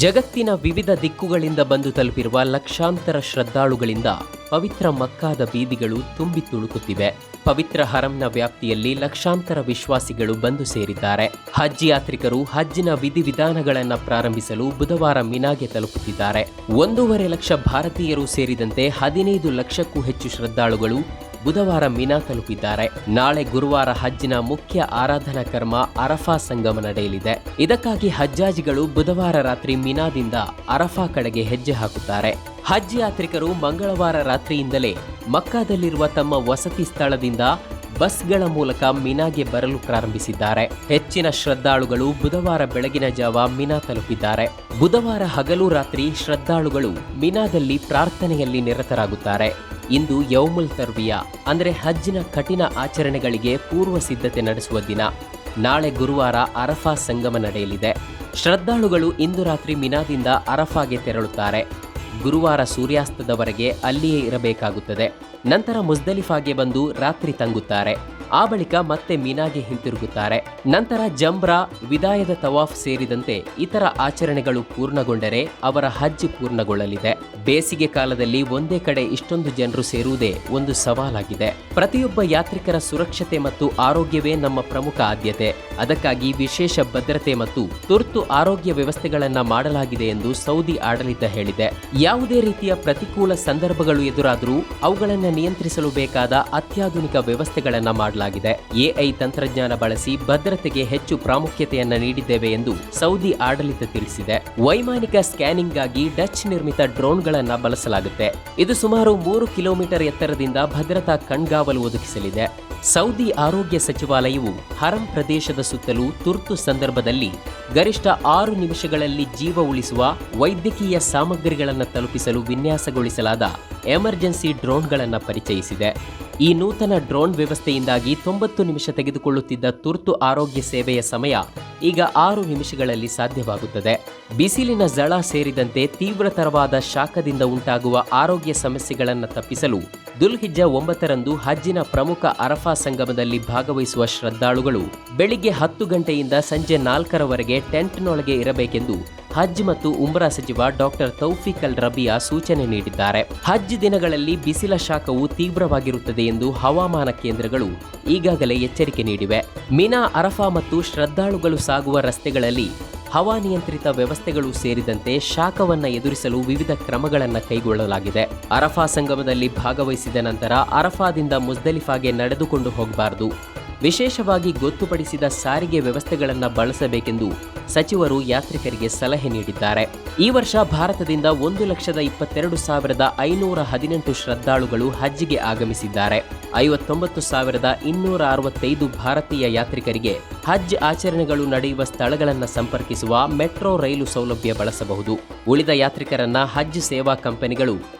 ಜಗತ್ತಿನ ವಿವಿಧ ದಿಕ್ಕುಗಳಿಂದ ಬಂದು ತಲುಪಿರುವ ಲಕ್ಷಾಂತರ ಶ್ರದ್ಧಾಳುಗಳಿಂದ ಪವಿತ್ರ ಮಕ್ಕಾದ ಬೀದಿಗಳು ತುಂಬಿ ತುಳುಕುತ್ತಿವೆ. ಪವಿತ್ರ ಹರಂನ ವ್ಯಾಪ್ತಿಯಲ್ಲಿ ಲಕ್ಷಾಂತರ ವಿಶ್ವಾಸಿಗಳು ಬಂದು ಸೇರಿದ್ದಾರೆ. ಹಜ್ ಯಾತ್ರಿಕರು ಹಜ್ಜಿನ ವಿಧಿವಿಧಾನಗಳನ್ನು ಪ್ರಾರಂಭಿಸಲು ಬುಧವಾರ ಮಿನಾಗೆ ತಲುಪುತ್ತಿದ್ದಾರೆ. ಒಂದೂವರೆ ಲಕ್ಷ ಭಾರತೀಯರು ಸೇರಿದಂತೆ ಹದಿನೈದು ಲಕ್ಷಕ್ಕೂ ಹೆಚ್ಚು ಶ್ರದ್ಧಾಳುಗಳು ಬುಧವಾರ ಮಿನಾ ತಲುಪಿದ್ದಾರೆ. ನಾಳೆ ಗುರುವಾರ ಹಜ್ಜಿನ ಮುಖ್ಯ ಆರಾಧನಾ ಕರ್ಮ ಅರಫಾ ಸಂಗಮ ನಡೆಯಲಿದೆ. ಇದಕ್ಕಾಗಿ ಹಜ್ಜಾಜಿಗಳು ಬುಧವಾರ ರಾತ್ರಿ ಮಿನಾದಿಂದ ಅರಫಾ ಕಡೆಗೆ ಹೆಜ್ಜೆ ಹಾಕುತ್ತಾರೆ. ಹಜ್ ಯಾತ್ರಿಕರು ಮಂಗಳವಾರ ರಾತ್ರಿಯಿಂದಲೇ ಮಕ್ಕಾದಲ್ಲಿರುವ ತಮ್ಮ ವಸತಿ ಸ್ಥಳದಿಂದ ಬಸ್ಗಳ ಮೂಲಕ ಮಿನಾಗೆ ಬರಲು ಪ್ರಾರಂಭಿಸಿದ್ದಾರೆ. ಹೆಚ್ಚಿನ ಶ್ರದ್ಧಾಳುಗಳು ಬುಧವಾರ ಬೆಳಗಿನ ಜಾವ ಮಿನಾ ತಲುಪಿದ್ದಾರೆ. ಬುಧವಾರ ಹಗಲು ರಾತ್ರಿ ಶ್ರದ್ಧಾಳುಗಳು ಮಿನಾದಲ್ಲಿ ಪ್ರಾರ್ಥನೆಯಲ್ಲಿ ನಿರತರಾಗುತ್ತಾರೆ. ಇಂದು ಯೌಮುಲ್ ತರ್ವಿಯ ಅಂದರೆ ಹಜ್ಜಿನ ಕಠಿಣ ಆಚರಣೆಗಳಿಗೆ ಪೂರ್ವ ಸಿದ್ಧತೆ ನಡೆಸುವ ದಿನ. ನಾಳೆ ಗುರುವಾರ ಅರಫಾ ಸಂಗಮ ನಡೆಯಲಿದೆ. ಶ್ರದ್ಧಾಳುಗಳು ಇಂದು ರಾತ್ರಿ ಮಿನಾದಿಂದ ಅರಫಾಗೆ ತೆರಳುತ್ತಾರೆ. ಗುರುವಾರ ಸೂರ್ಯಾಸ್ತದವರೆಗೆ ಅಲ್ಲಿಯೇ ಇರಬೇಕಾಗುತ್ತದೆ. ನಂತರ ಮುಜ್ದಲಿಫಾಗೆ ಬಂದು ರಾತ್ರಿ ತಂಗುತ್ತಾರೆ. ಆ ಬಳಿಕ ಮತ್ತೆ ಮೀನಾಗೆ ಹಿಂತಿರುಗುತ್ತಾರೆ. ನಂತರ ಜಂಬ್ರಾ ವಿದಾಯದ ತವಾಫ್ ಸೇರಿದಂತೆ ಇತರ ಆಚರಣೆಗಳು ಪೂರ್ಣಗೊಂಡರೆ ಅವರ ಹಜ್ ಪೂರ್ಣಗೊಳ್ಳಲಿದೆ. ಬೇಸಿಗೆ ಕಾಲದಲ್ಲಿ ಒಂದೇ ಕಡೆ ಇಷ್ಟೊಂದು ಜನರು ಸೇರುವುದೇ ಒಂದು ಸವಾಲಾಗಿದೆ. ಪ್ರತಿಯೊಬ್ಬ ಯಾತ್ರಿಕರ ಸುರಕ್ಷತೆ ಮತ್ತು ಆರೋಗ್ಯವೇ ನಮ್ಮ ಪ್ರಮುಖ ಆದ್ಯತೆ. ಅದಕ್ಕಾಗಿ ವಿಶೇಷ ಭದ್ರತೆ ಮತ್ತು ತುರ್ತು ಆರೋಗ್ಯ ವ್ಯವಸ್ಥೆಗಳನ್ನ ಮಾಡಲಾಗಿದೆ ಎಂದು ಸೌದಿ ಆಡಳಿತ ಹೇಳಿದೆ. ಯಾವುದೇ ರೀತಿಯ ಪ್ರತಿಕೂಲ ಸಂದರ್ಭಗಳು ಎದುರಾದರೂ ಅವುಗಳನ್ನು ನಿಯಂತ್ರಿಸಲು ಬೇಕಾದ ಅತ್ಯಾಧುನಿಕ ವ್ಯವಸ್ಥೆಗಳನ್ನ ಮಾಡಲಾಗಿದೆ. ಎಐ ತಂತ್ರಜ್ಞಾನ ಬಳಸಿ ಭದ್ರತೆಗೆ ಹೆಚ್ಚು ಪ್ರಾಮುಖ್ಯತೆಯನ್ನ ನೀಡಿದ್ದೇವೆ ಎಂದು ಸೌದಿ ಆಡಳಿತ ತಿಳಿಸಿದೆ. ವೈಮಾನಿಕ ಸ್ಕ್ಯಾನಿಂಗ್ಗಾಗಿ ಡಚ್ ನಿರ್ಮಿತ ಡ್ರೋನ್ಗಳನ್ನ ಬಳಸಲಾಗುತ್ತೆ. ಇದು ಸುಮಾರು ಮೂರು ಕಿಲೋಮೀಟರ್ ಎತ್ತರದಿಂದ ಭದ್ರತಾ ಕಣ್ಗಾವಲು ಒದಗಿಸಲಿದೆ. ಸೌದಿ ಆರೋಗ್ಯ ಸಚಿವಾಲಯವು ಹರಂ ಪ್ರದೇಶದ ಸುತ್ತಲೂ ತುರ್ತು ಸಂದರ್ಭದಲ್ಲಿ ಗರಿಷ್ಠ ಆರು ನಿಮಿಷಗಳಲ್ಲಿ ಜೀವ ಉಳಿಸುವ ವೈದ್ಯಕೀಯ ಸಾಮಗ್ರಿಗಳನ್ನು ತಲುಪಿಸಲು ವಿನ್ಯಾಸಗೊಳಿಸಲಾದ ಎಮರ್ಜೆನ್ಸಿ ಡ್ರೋನ್ಗಳನ್ನು ಪರಿಚಯಿಸಿದೆ. ಈ ನೂತನ ಡ್ರೋನ್ ವ್ಯವಸ್ಥೆಯಿಂದಾಗಿ ತೊಂಬತ್ತು ನಿಮಿಷ ತೆಗೆದುಕೊಳ್ಳುತ್ತಿದ್ದ ತುರ್ತು ಆರೋಗ್ಯ ಸೇವೆಯ ಸಮಯ ಈಗ ಆರು ನಿಮಿಷಗಳಲ್ಲಿ ಸಾಧ್ಯವಾಗುತ್ತದೆ. ಬಿಸಿಲಿನ ಜಳ ಸೇರಿದಂತೆ ತೀವ್ರತರವಾದ ಶಾಖದಿಂದ ಉಂಟಾಗುವ ಆರೋಗ್ಯ ಸಮಸ್ಯೆಗಳನ್ನು ತಪ್ಪಿಸಲು ದುಲ್ಹಿಜ್ಜ ಒಂಬತ್ತರಂದು ಹಜ್ಜಿನ ಪ್ರಮುಖ ಅರಫಾ ಸಂಗಮದಲ್ಲಿ ಭಾಗವಹಿಸುವ ಶ್ರದ್ಧಾಳುಗಳು ಬೆಳಿಗ್ಗೆ ಹತ್ತು ಗಂಟೆಯಿಂದ ಸಂಜೆ ನಾಲ್ಕರವರೆಗೆ ಟೆಂಟ್ನೊಳಗೆ ಇರಬೇಕೆಂದು ಹಜ್ ಮತ್ತು ಉಮ್ರಾ ಸಚಿವ ಡಾಕ್ಟರ್ ತೌಫಿಕ್ ಅಲ್ ರಬಿಯಾ ಸೂಚನೆ ನೀಡಿದ್ದಾರೆ. ಹಜ್ ದಿನಗಳಲ್ಲಿ ಬಿಸಿಲ ಶಾಖವು ತೀವ್ರವಾಗಿರುತ್ತದೆ ಎಂದು ಹವಾಮಾನ ಕೇಂದ್ರಗಳು ಈಗಾಗಲೇ ಎಚ್ಚರಿಕೆ ನೀಡಿವೆ. ಮಿನಾ, ಅರಫಾ ಮತ್ತು ಶ್ರದ್ಧಾಳುಗಳು ಸಾಗುವ ರಸ್ತೆಗಳಲ್ಲಿ ಹವಾನಿಯಂತ್ರಿತ ವ್ಯವಸ್ಥೆಗಳು ಸೇರಿದಂತೆ ಶಾಖವನ್ನು ಎದುರಿಸಲು ವಿವಿಧ ಕ್ರಮಗಳನ್ನು ಕೈಗೊಳ್ಳಲಾಗಿದೆ. ಅರಫಾ ಸಂಗಮದಲ್ಲಿ ಭಾಗವಹಿಸಿದ ನಂತರ ಅರಫಾದಿಂದ ಮುಜ್ದಲಿಫಾಗೆ ನಡೆದುಕೊಂಡು ಹೋಗಬಾರದು. ವಿಶೇಷವಾಗಿ ಗೊತ್ತುಪಡಿಸಿದ ಸಾರಿಗೆ ವ್ಯವಸ್ಥೆಗಳನ್ನು ಬಳಸಬೇಕೆಂದು ಸಚಿವರು ಯಾತ್ರಿಕರಿಗೆ ಸಲಹೆ ನೀಡಿದ್ದಾರೆ. ಈ ವರ್ಷ ಭಾರತದಿಂದ ಒಂದು ಲಕ್ಷದ ಇಪ್ಪತ್ತೆರಡು ಸಾವಿರದ ಐನೂರ ಹದಿನೆಂಟು ಶ್ರದ್ಧಾಳುಗಳು ಹಜ್ಜಿಗೆ ಆಗಮಿಸಿದ್ದಾರೆ. ಐವತ್ತೊಂಬತ್ತು ಸಾವಿರದ ಇನ್ನೂರ ಅರವತ್ತೈದು ಭಾರತೀಯ ಯಾತ್ರಿಕರಿಗೆ ಹಜ್ ಆಚರಣೆಗಳು ನಡೆಯುವ ಸ್ಥಳಗಳನ್ನು ಸಂಪರ್ಕಿಸುವ ಮೆಟ್ರೋ ರೈಲು ಸೌಲಭ್ಯ ಬಳಸಬಹುದು. ಉಳಿದ ಯಾತ್ರಿಕರನ್ನ ಹಜ್ ಸೇವಾ ಕಂಪನಿಗಳು